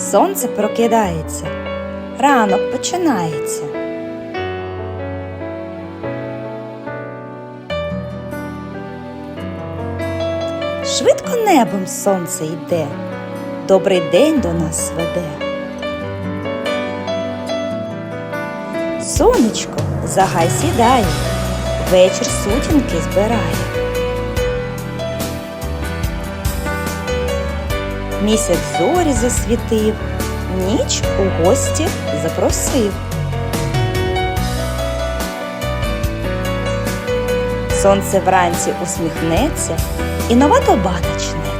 Сонце прокидається, ранок починається. Швидко небом сонце йде, добрий день до нас веде. Сонечко загай сідає, вечір сутінки збирає. Місяць зорі засвітив, ніч у гості запросив. Сонце вранці усміхнеться і нова доба начнеться.